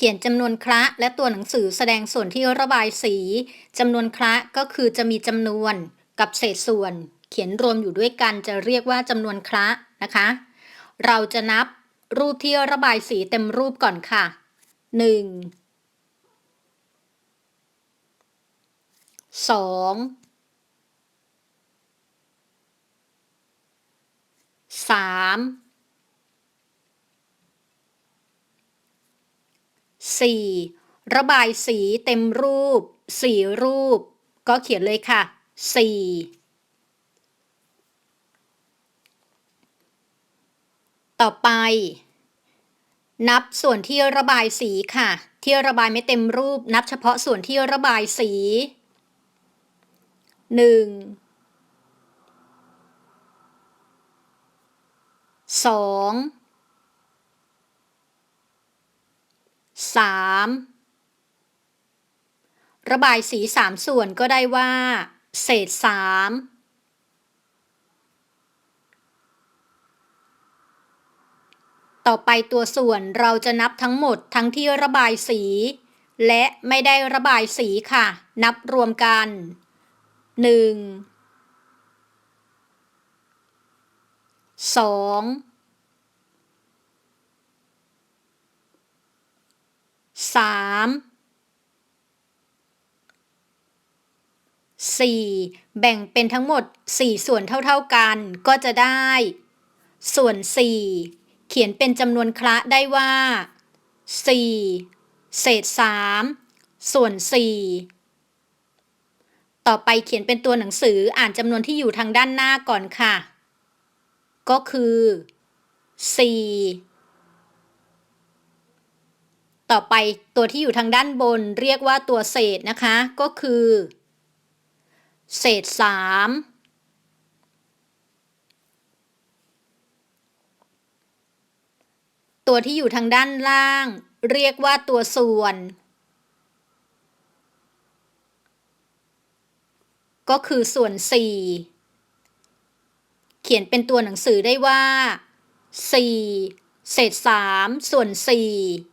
ขียนจำนวนคละและตัวหนังสือแสดงส่วนที่ระบายสีจำนวนคละก็คือจะมีจำนวนกับเศษส่วน เขียนรวมอยู่ด้วยกันจะเรียกว่าจำนวนคละนะคะ เราจะนับรูปที่ระบายสีเต็มรูปก่อนค่ะหนึ่ง สี่ระบายสีเต็มรูปสี่รูป ก็เขียนเลยค่ะสี่ต่อไป นับส่วนที่ระบายสีค่ะ ที่ระบายไม่เต็มรูป นับเฉพาะส่วนที่ระบายสีหนึ่ 3 ระบายสี 3 ส่วนก็ได้ว่า เศษ 3 ต่อไปตัวส่วนเราจะนับทั้งหมดทั้งที่ระบายสี และไม่ได้ระบายสีค่ะ นับรวมกัน 1 2 สามสี่แบ่งเป็นทั้งหมดสี่ส่วนเท่าๆกัน ก็จะได้ ส่วนสี่เขียนเป็นจำนวนคละได้ว่า4เศษ3ส่วน4ต่อไปเขียนเป็นตัวหนังสืออ่านจำนวนที่อยู่ทางด้านหน้าก่อนค่ะ ก็คือ4 ต่อไปตัวที่อยู่ทางด้านบนเรียกว่าตัวเศษนะคะ ก็คือ เศษ3ตัวที่อยู่ทางด้านล่าง เรียกว่าตัวส่วน ก็คือส่วน4เขียนเป็นตัวหนังสือได้ว่า4เศษ3ส่วน4